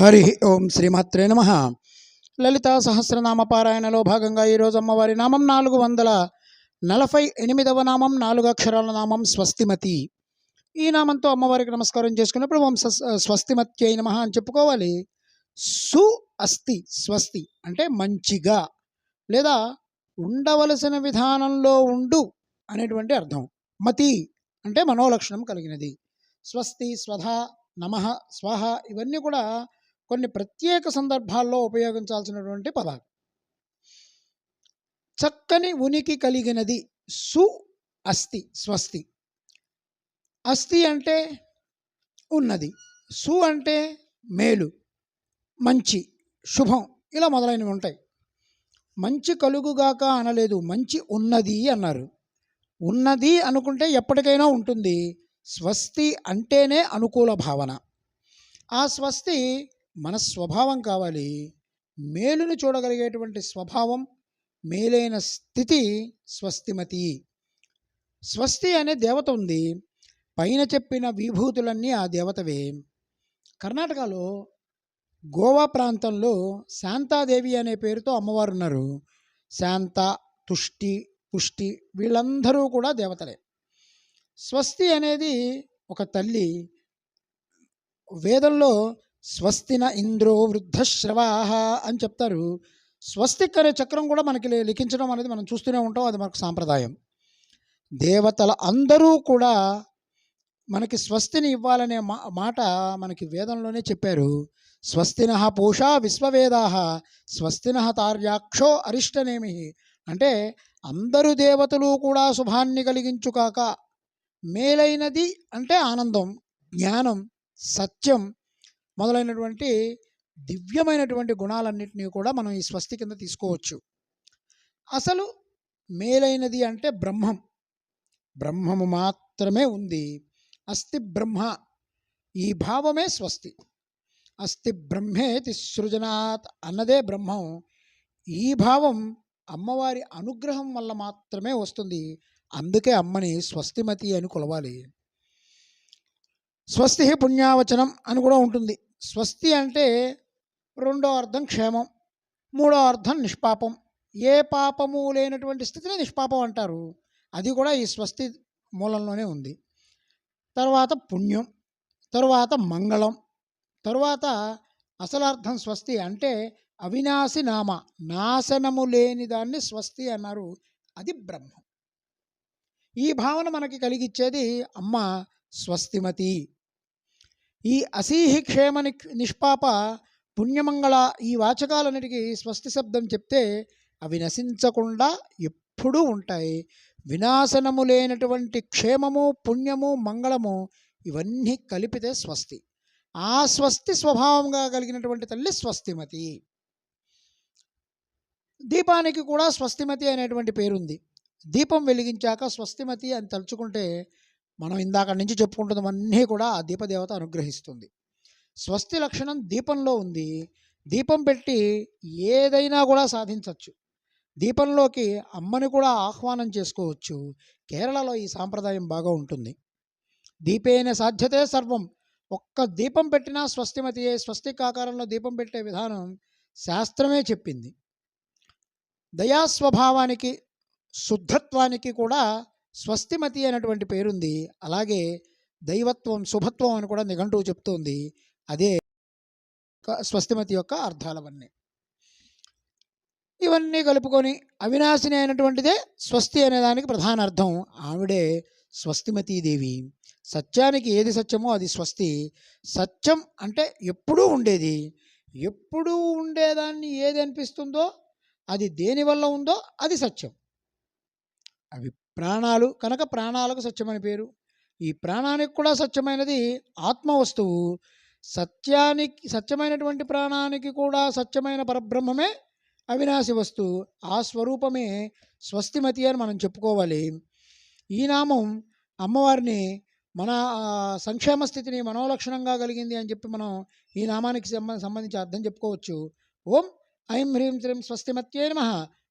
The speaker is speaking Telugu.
హరి ఓం శ్రీమాత్రే నమ. లలితా సహస్రనామ పారాయణలో భాగంగా ఈరోజు అమ్మవారి నామం నాలుగు వందల నలభై ఎనిమిదవ నామం నాలుగు అక్షరాల నామం స్వస్తిమతి. ఈ నామంతో అమ్మవారికి నమస్కారం చేసుకున్నప్పుడు ఓం స్వస్తిమత్యై నమ అని చెప్పుకోవాలి. సు అస్తి స్వస్తి అంటే మంచిగా లేదా ఉండవలసిన విధానంలో ఉండు అనేటువంటి అర్థం. మతి అంటే మనోలక్షణం కలిగినది. స్వస్తి స్వధ నమ స్వహ ఇవన్నీ కూడా కొన్ని ప్రత్యేక సందర్భాల్లో ఉపయోగించాల్సినటువంటి పదాలు. చక్కని ఉనికి కలిగినది సు అస్తి స్వస్తి. అస్థి అంటే ఉన్నది. సు అంటే మేలు మంచి శుభం ఇలా మొదలైనవి ఉంటాయి. మంచి కలుగుగాక అనలేదు మంచి ఉన్నది అన్నారు. ఉన్నది అనుకుంటే ఎప్పటికైనా ఉంటుంది. స్వస్తి అంటేనే అనుకూల భావన. ఆ స్వస్తి మన స్వభావం కావాలి. మేలును చూడగలిగేటువంటి స్వభావం మేలైన స్థితి స్వస్తిమతి. స్వస్తి అనే దేవత ఉంది. పైన చెప్పిన విభూతులన్నీ ఆ దేవతవే. కర్ణాటకలో గోవా ప్రాంతంలో శాంతాదేవి అనే పేరుతో అమ్మవారు ఉన్నారు శాంత తుష్టి పుష్టి వీళ్ళందరూ కూడా దేవతలే. స్వస్తి అనేది ఒక తల్లి వేదంలో స్వస్తిన ఇంద్రో వృద్ధశ్రవాహ అని చెప్తారు. స్వస్తిక్ అనే చక్రం కూడా మనకి లిఖించడం అనేది మనం చూస్తూనే ఉంటాం. అది మనకు సాంప్రదాయం. దేవతల అందరూ కూడా మనకి స్వస్తిని ఇవ్వాలనే మా మాట మనకి వేదంలోనే చెప్పారు. స్వస్తిన పూషా విశ్వవేదా స్వస్తిన తార్యాక్షో అరిష్టనేమి. అంటే అందరు దేవతలు కూడా శుభాన్ని కలిగించుకాక మేలైనది అంటే ఆనందం జ్ఞానం సత్యం మొదలైనటువంటి దివ్యమైనటువంటి గుణాలన్నింటినీ కూడా మనం ఈ స్వస్తి కింద తీసుకోవచ్చు. అసలు మేలైనది అంటే బ్రహ్మం. బ్రహ్మము మాత్రమే ఉంది. అస్థి బ్రహ్మ. ఈ భావమే స్వస్తి. అస్థి బ్రహ్మేతి సృజనాత్ అన్నదే బ్రహ్మం. ఈ భావం అమ్మవారి అనుగ్రహం వల్ల మాత్రమే వస్తుంది. అందుకే అమ్మని స్వస్తిమతి అని కొలవాలి. స్వస్తి పుణ్యావచనం అని కూడా ఉంటుంది. స్వస్తి అంటే రెండో అర్థం క్షేమం మూడో అర్థం నిష్పాపం. ఏ పాపము లేనటువంటి స్థితిని నిష్పాపం అంటారు. అది కూడా ఈ స్వస్తి మూలంలోనే ఉంది. తర్వాత పుణ్యం తరువాత మంగళం తరువాత అసలార్థం స్వస్తి అంటే అవినాశి నామ నాశనము లేని దాన్ని స్వస్తి అన్నారు. అది బ్రహ్మం. ఈ భావన మనకి కలిగిచ్చేది అమ్మ స్వస్తిమతి. ఈ అసీహి క్షేమ ని- నిష్పాప పుణ్యమంగళ ఈ వాచకాలన్నిటికీ స్వస్తి శబ్దం చెప్తే అవి నశించకుండా ఎప్పుడూ ఉంటాయి. వినాశనము లేనటువంటి క్షేమము పుణ్యము మంగళము ఇవన్నీ కలిపితే స్వస్తి. ఆ స్వస్తి స్వభావంగా కలిగినటువంటి తల్లి స్వస్తిమతి. దీపానికి కూడా స్వస్తిమతి అనేటువంటి పేరుంది. దీపం వెలిగించాక స్వస్తిమతి అని తలుచుకుంటే మనం ఇందాక నుంచి చెప్పుకుంటున్నవన్నీ కూడా ఆ దీపదేవత అనుగ్రహిస్తుంది. స్వస్తి లక్షణం దీపంలో ఉంది. దీపం పెట్టి ఏదైనా కూడా సాధించవచ్చు దీపంలోకి అమ్మని కూడా ఆహ్వానం చేసుకోవచ్చు. కేరళలో ఈ సాంప్రదాయం బాగా ఉంటుంది. దీపేన సాధ్యతే సర్వం. ఒక్క దీపం పెట్టినా స్వస్తిమతియే స్వస్తిక ఆకారంలో దీపం పెట్టే విధానం శాస్త్రమే చెప్పింది. దయాస్వభావానికి శుద్ధత్వానికి కూడా స్వస్తిమతి అనేటువంటి పేరుంది. అలాగే దైవత్వం శుభత్వం అని కూడా నిఘంటువు చెప్తోంది. అదే క- స్వస్తిమతి యొక్క అర్థాలవన్నీ. ఇవన్నీ కలుపుకొని అవినాశిని అయినటువంటిదే స్వస్తి అనే దానికి ప్రధాన అర్థం. ఆవిడే స్వస్తిమతీదేవి. సత్యానికి ఏది సత్యమో అది స్వస్తి. సత్యం అంటే ఎప్పుడూ ఉండేది. ఎప్పుడూ ఉండేదాన్ని ఏది అనిపిస్తుందో అది దేనివల్ల ఉందో అది సత్యం. అవి ప్రాణాలు కనుక ప్రాణాలకు సత్యమని పేరు. ఈ ప్రాణానికి కూడా సత్యమైనది ఆత్మ వస్తువు. సత్యానికి సత్యమైనటువంటి ప్రాణానికి కూడా సత్యమైన పరబ్రహ్మమే అవినాశి వస్తువు. ఆ స్వరూపమే స్వస్తిమతి అని మనం చెప్పుకోవాలి. ఈ నామం అమ్మవారిని మన సంక్షేమ స్థితిని మనోలక్షణంగా కలిగింది అని చెప్పి మనం ఈ నామానికి సంబంధించి అర్థం చెప్పుకోవచ్చు. ఓం ఐం హ్రీం శ్రీం స్వస్తిమత్యే నమ.